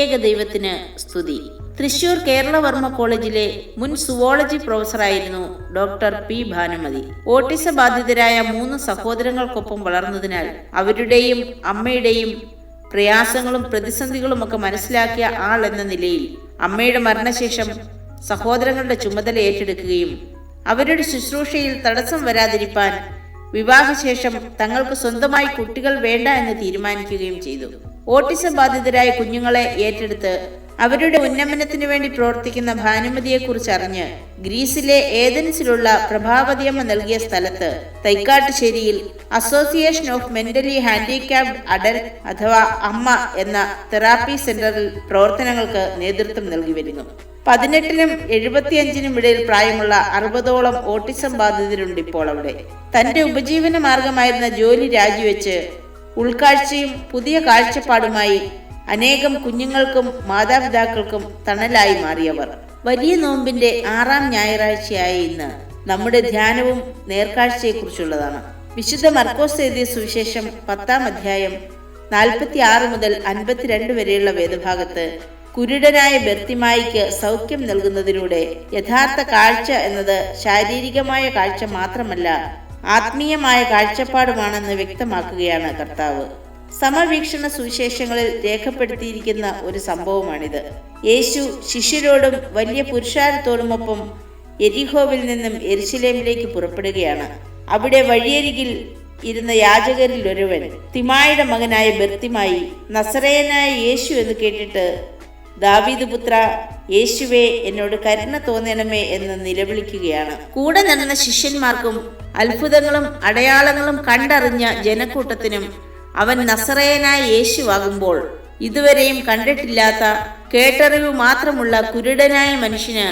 ത്രിയേക ദൈവത്തിന് സ്തുതി. തൃശൂർ കേരളവർമ്മ കോളേജിലെ മുൻ സുവോളജി പ്രൊഫസറായിരുന്നു ഡോക്ടർ പി ഭാനുമതി. ഓട്ടിസ ബാധിതരായ മൂന്ന് സഹോദരങ്ങൾക്കൊപ്പം വളർന്നതിനാൽ അവരുടെയും അമ്മയുടെയും പ്രയാസങ്ങളും പ്രതിസന്ധികളും ഒക്കെ മനസ്സിലാക്കിയ ആൾ എന്ന നിലയിൽ അമ്മയുടെ മരണശേഷം സഹോദരങ്ങളുടെ ചുമതല ഏറ്റെടുക്കുകയും അവരുടെ ശുശ്രൂഷയിൽ തടസ്സം വരാതിരിക്കാൻ വിവാഹശേഷം തങ്ങൾക്ക് സ്വന്തമായി കുട്ടികൾ വേണ്ട എന്ന് തീരുമാനിക്കുകയും ചെയ്തു. ഓട്ടിസം ബാധിതരായ കുഞ്ഞുങ്ങളെ ഏറ്റെടുത്ത് അവരുടെ ഉന്നമനത്തിനു വേണ്ടി പ്രവർത്തിക്കുന്ന ഭാനുമതിയെക്കുറിച്ച് അറിഞ്ഞ് ഗ്രീസിലെ ഏതൻസിലുള്ള പ്രഭാവതിയമ്മ നൽകിയ സ്ഥലത്ത് തൈക്കാട്ടുശ്ശേരിയിൽ association of mentally handicapped adult അഥവാ അമ്മ എന്ന തെറാപ്പി സെന്ററിൽ പ്രവർത്തനങ്ങൾക്ക് നേതൃത്വം നൽകി വരുന്നു. പതിനെട്ടിനും എഴുപത്തിയഞ്ചിനും ഇടയിൽ പ്രായമുള്ള അറുപതോളം ഓട്ടിസം ബാധിതരുണ്ട് ഇപ്പോൾ അവിടെ. തന്റെ ഉപജീവന മാർഗമായിരുന്ന ജോലി രാജിവെച്ച് ഉൾക്കാഴ്ചയും പുതിയ കാഴ്ചപ്പാടുമായി അനേകം കുഞ്ഞുങ്ങൾക്കും മാതാപിതാക്കൾക്കും തണലായി മാറിയവർ. വലിയ നോമ്പിന്റെ ആറാം ഞായറാഴ്ചയായ ഇന്ന് നമ്മുടെ ധ്യാനവും നേർക്കാഴ്ചയെക്കുറിച്ചുള്ളതാണ്. വിശുദ്ധ മർക്കോസ് എഴുതിയ സുവിശേഷം പത്താം അധ്യായം നാൽപ്പത്തി ആറ് മുതൽ അൻപത്തിരണ്ട് വരെയുള്ള വേദഭാഗത്ത് കുരുടനായ ബർത്തിമായിക്ക് സൗഖ്യം നൽകുന്നതിലൂടെ യഥാർത്ഥ കാഴ്ച എന്നത് ശാരീരികമായ കാഴ്ച മാത്രമല്ല ആത്മീയമായ കാഴ്ചപ്പാടുമാണെന്ന് വ്യക്തമാക്കുകയാണ് കർത്താവ്. സമവീക്ഷണ സുവിശേഷങ്ങളിൽ രേഖപ്പെടുത്തിയിരിക്കുന്ന ഒരു സംഭവമാണിത്. യേശു ശിഷ്യരോടും വലിയ പുരുഷാരത്തോടുമൊപ്പം എരിഹോവിൽ നിന്നും എരിശിലേമിലേക്ക് പുറപ്പെടുകയാണ്. അവിടെ വഴിയരികിൽ ഇരുന്ന യാചകരിൽ ഒരുവൻ തിമായുടെ മകനായ ബർത്തിമായി നസറേനായ യേശു എന്ന് കേട്ടിട്ട് ദാവീദ് പുത്ര യേശുവേ എന്നോട് കരുണ തോന്നണമേ എന്ന് നിലവിളിക്കുകയാണ്. കൂടെ നടന്ന ശിഷ്യന്മാർക്കും അത്ഭുതങ്ങളും അടയാളങ്ങളും കണ്ടറിഞ്ഞ ജനക്കൂട്ടത്തിനും അവൻ നസറയനായ യേശുവാകുമ്പോൾ ഇതുവരെയും കണ്ടിട്ടില്ലാത്ത കേട്ടറിവ് മാത്രമുള്ള കുരുടനായ മനുഷ്യന്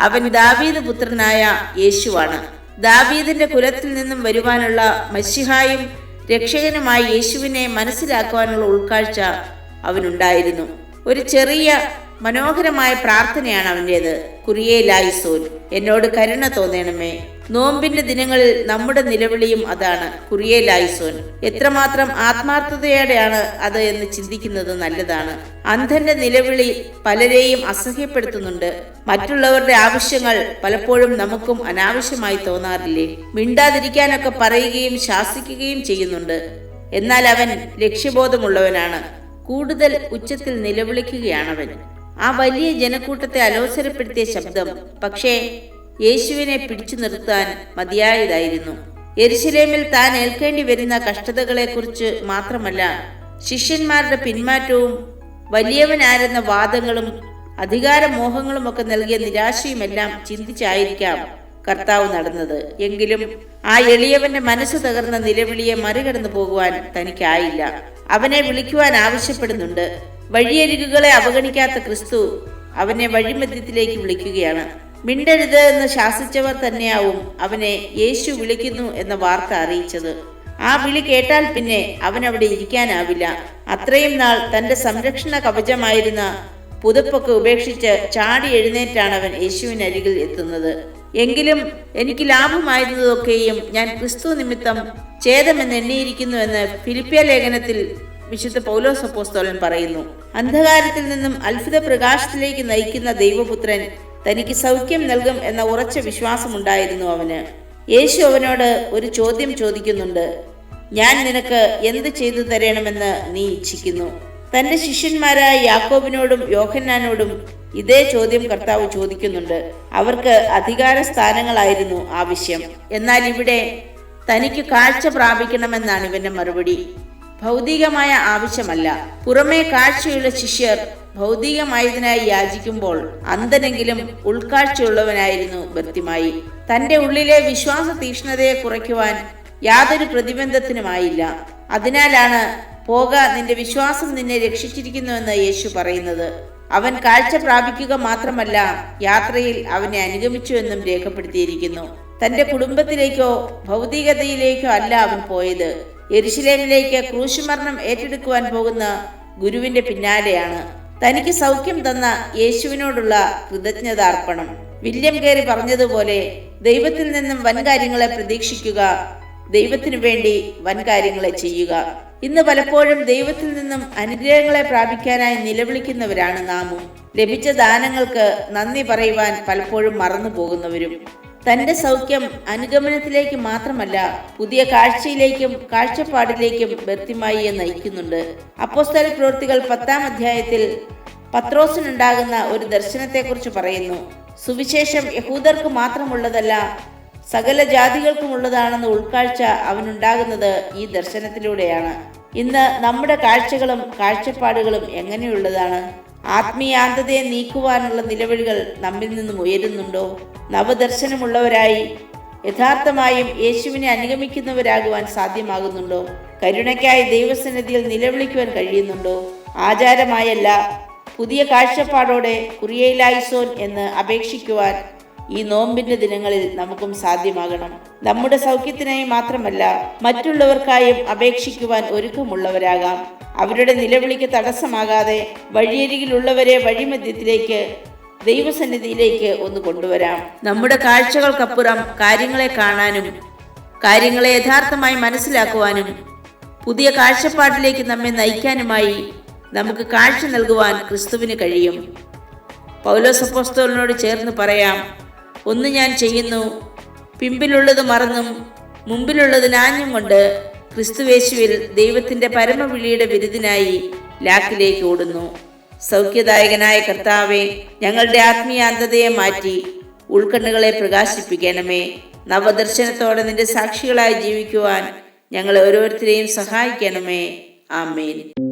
അവൻ ദാവീദ് പുത്രനായ യേശുവാണ്. ദാവീദിന്റെ കുലത്തിൽ നിന്നും വരുവാനുള്ള മഷിഹായും രക്ഷകനുമായി യേശുവിനെ മനസ്സിലാക്കുവാനുള്ള ഉൾക്കാഴ്ച അവനുണ്ടായിരുന്നു. ഒരു ചെറിയ മനോഹരമായ പ്രാർത്ഥനയാണ് അവന്റേത്. കുറിയേലായിസോൻ എന്നോട് കരുണ തോന്നണമേ. നോമ്പിന്റെ ദിനങ്ങളിൽ നമ്മുടെ നിലവിളിയും അതാണ്. കുറിയേലായിസോൻ എത്രമാത്രം ആത്മാർത്ഥതയോടെയാണ് അത് എന്ന് ചിന്തിക്കുന്നത് നല്ലതാണ്. അന്ധന്റെ നിലവിളി പലരെയും അസഹ്യപ്പെടുത്തുന്നുണ്ട്. മറ്റുള്ളവരുടെ ആവശ്യങ്ങൾ പലപ്പോഴും നമുക്കും അനാവശ്യമായി തോന്നാറില്ലേ? മിണ്ടാതിരിക്കാനൊക്കെ പറയുകയും ശാസിക്കുകയും ചെയ്യുന്നുണ്ട്. എന്നാൽ അവൻ ലക്ഷ്യബോധമുള്ളവനാണ്. കൂടുതൽ ഉച്ചത്തിൽ നിലവിളിക്കുകയാണവൻ. ആ വലിയ ജനക്കൂട്ടത്തെ അലോസരപ്പെടുത്തിയ ശബ്ദം പക്ഷേ യേശുവിനെ പിടിച്ചു നിർത്താൻ മതിയായതായിരുന്നു. എരിശിലേമിൽ താൻ ഏൽക്കേണ്ടി വരുന്ന കഷ്ടതകളെക്കുറിച്ച് മാത്രമല്ല ശിഷ്യന്മാരുടെ പിന്മാറ്റവും വലിയവനാരെന്ന വാദങ്ങളും അധികാരമോഹങ്ങളും ഒക്കെ നൽകിയ നിരാശയുമെല്ലാം ചിന്തിച്ചായിരിക്കാം കർത്താവ് നടന്നത്. എങ്കിലും ആ എളിയവന്റെ മനസ്സ് തകർന്ന നിലവിളിയെ മറികടന്നു പോകുവാൻ തനിക്കായില്ല. അവനെ വിളിക്കുവാൻ ആവശ്യപ്പെടുന്നുണ്ട്. വഴിയരികുകളെ അവഗണിക്കാത്ത ക്രിസ്തു അവനെ വഴിമധ്യത്തിലേക്ക് വിളിക്കുകയാണ്. മിണ്ടരുത് എന്ന് ശാസിച്ചവർ തന്നെയാവും അവനെ യേശു വിളിക്കുന്നു എന്ന വാർത്ത അറിയിച്ചത്. ആ വിളി കേട്ടാൽ പിന്നെ അവൻ അവിടെ ഇരിക്കാനാവില്ല. അത്രയും നാൾ തന്റെ സംരക്ഷണ കവചമായിരുന്ന പുതുപ്പൊക്കെ ഉപേക്ഷിച്ച് ചാടി എഴുന്നേറ്റാണ് അവൻ യേശുവിനരികിൽ എത്തുന്നത്. എങ്കിലും എനിക്ക് ലാഭമായിരുന്നതൊക്കെയും ഞാൻ ക്രിസ്തു നിമിത്തം ഛേദമെന്ന് എണ്ണിയിരിക്കുന്നു എന്ന് ഫിലിപ്പിയ ലേഖനത്തിൽ വിശുദ്ധ പൗലോസ് അപ്പോസ്തോലൻ പറയുന്നു. അന്ധകാരത്തിൽ നിന്നും അത്ഭുത പ്രകാശത്തിലേക്ക് നയിക്കുന്ന ദൈവപുത്രൻ തനിക്ക് സൗഖ്യം നൽകും എന്ന ഉറച്ച വിശ്വാസമുണ്ടായിരുന്നു അവന്. യേശു അവനോട് ഒരു ചോദ്യം ചോദിക്കുന്നുണ്ട്. ഞാൻ നിനക്ക് എന്ത് ചെയ്തു തരണമെന്ന് നീ ഇച്ഛിക്കുന്നു? തന്റെ ശിഷ്യന്മാരായ യാക്കോബിനോടും യോഹന്നാനോടും ഇതേ ചോദ്യം കർത്താവ് ചോദിക്കുന്നുണ്ട്. അവർക്ക് അധികാര സ്ഥാനങ്ങളായിരുന്നു ആവശ്യം എന്നാൽ ഇവിടെ തനിക്ക് കാഴ്ച പ്രാപിക്കണമെന്നാണ് ഇവന്റെ മറുപടി. ഭൗതികമായ ആവശ്യമല്ല. പുറമേ കാഴ്ചയുള്ള ശിഷ്യർ ഭൗതികമായതിനായി യാചിക്കുമ്പോൾ അന്തനെങ്കിലും ഉൾക്കാഴ്ചയുള്ളവനായിരുന്നു ഭക്തിമായി തന്റെ ഉള്ളിലെ വിശ്വാസ തീക്ഷ്ണതയെ കുറയ്ക്കുവാൻ യാതൊരു പ്രതിബന്ധത്തിനുമായില്ല. അതിനാലാണ് പോക നിന്റെ വിശ്വാസം നിന്നെ രക്ഷിച്ചിരിക്കുന്നുവെന്ന് യേശു പറയുന്നത്. അവൻ കാഴ്ച പ്രാപിക്കുക മാത്രമല്ല യാത്രയിൽ അവനെ അനുഗമിച്ചുവെന്നും രേഖപ്പെടുത്തിയിരിക്കുന്നു. തന്റെ കുടുംബത്തിലേക്കോ ഭൗതികതയിലേക്കോ അല്ല അവൻ പോയത്. എരിശിലേമിലേക്ക് ക്രൂശുമരണം ഏറ്റെടുക്കുവാൻ പോകുന്ന ഗുരുവിന്റെ പിന്നാലെയാണ്. തനിക്ക് സൗഖ്യം തന്ന യേശുവിനോടുള്ള കൃതജ്ഞതാർപ്പണം. വില്യം കേറി പറഞ്ഞതുപോലെ ദൈവത്തിൽ നിന്നും വൻകാര്യങ്ങളെ പ്രതീക്ഷിക്കുക ദൈവത്തിനു വേണ്ടി വൻകാര്യങ്ങളെ ചെയ്യുക. ഇന്ന് പലപ്പോഴും ദൈവത്തിൽ നിന്നും അനുഗ്രഹങ്ങളെ പ്രാപിക്കാനായി നിലവിളിക്കുന്നവരാണ് നാമും. ലഭിച്ച ദാനങ്ങൾക്ക് നന്ദി പറയുവാൻ പലപ്പോഴും മറന്നു പോകുന്നവരും തന്റെ സൗഖ്യം അനുഗമനത്തിലേക്ക് മാത്രമല്ല പുതിയ കാഴ്ചയിലേക്കും കാഴ്ചപ്പാടിലേക്കും ബർത്തിമായിയെ നയിക്കുന്നുണ്ട്. അപ്പോസ്തല പ്രവൃത്തികൾ പത്താം അധ്യായത്തിൽ പത്രോസിനുണ്ടാകുന്ന ഒരു ദർശനത്തെക്കുറിച്ച് പറയുന്നു. സുവിശേഷം യഹൂദർക്ക് മാത്രമുള്ളതല്ല സകല ജാതികൾക്കുമുള്ളതാണെന്ന ഉൾക്കാഴ്ച അവനുണ്ടാകുന്നത് ഈ ദർശനത്തിലൂടെയാണ്. ഇന്ന് നമ്മുടെ കാഴ്ചകളും കാഴ്ചപ്പാടുകളും എങ്ങനെയുള്ളതാണ്? ആത്മീയാന്തതയെ നീക്കുവാനുള്ള നിലവിളികൾ നമ്മിൽ നിന്നും ഉയരുന്നുണ്ടോ? നവദർശനമുള്ളവരായി യഥാർത്ഥമായും യേശുവിനെ അനുഗമിക്കുന്നവരാകുവാൻ സാധ്യമാകുന്നുണ്ടോ? കരുണയ്ക്കായി ദൈവസന്നിധിയിൽ നിലവിളിക്കുവാൻ കഴിയുന്നുണ്ടോ? ആചാരമായല്ല പുതിയ കാഴ്ചപ്പാടോടെ കുറിയയിലായിസോൻ എന്ന് അപേക്ഷിക്കുവാൻ ഈ നോമ്പിന്റെ ദിനങ്ങളിൽ നമുക്കും സാധ്യമാകണം. നമ്മുടെ സൗഖ്യത്തിനായി മാത്രമല്ല മറ്റുള്ളവർക്കായും അപേക്ഷിക്കുവാൻ ഒരുക്കമുള്ളവരാകാം. അവരുടെ നിലവിളിക്ക് തടസ്സമാകാതെ വഴിയരികിലുള്ളവരെ വഴിമധ്യത്തിലേക്ക് ദൈവസന്നിധിയിലേക്ക് ഒന്ന് കൊണ്ടുവരാം. നമ്മുടെ കാഴ്ചകൾക്കപ്പുറം കാര്യങ്ങളെ കാണാനും കാര്യങ്ങളെ യഥാർത്ഥമായി മനസ്സിലാക്കുവാനും പുതിയ കാഴ്ചപ്പാടിലേക്ക് നമ്മെ നയിക്കാനുമായി നമുക്ക് കാഴ്ച നൽകുവാൻ ക്രിസ്തുവിന് കഴിയും. പൗലോസപ്പോസ്തോലിനോട് ചേർന്ന് പറയാം ഒന്ന് ഞാൻ ചെയ്യുന്നു. പിമ്പിലുള്ളത് മറന്നും. മുമ്പിലുള്ളത് നാഞ്ഞും കൊണ്ട് ക്രിസ്തുവേശുവിൽ ദൈവത്തിന്റെ പരമവിളിയുടെ ബിരുദിനായി ലാക്കിലേക്ക് ഓടുന്നു. സൗഖ്യദായകനായ കർത്താവെ ഞങ്ങളുടെ ആത്മീയാന്തതയെ മാറ്റി ഉൾക്കണ്ണുകളെ പ്രകാശിപ്പിക്കണമേ. നവദർശനത്തോടെ നിന്റെ സാക്ഷികളായി ജീവിക്കുവാൻ ഞങ്ങൾ ഓരോരുത്തരെയും സഹായിക്കണമേ. ആമേൻ.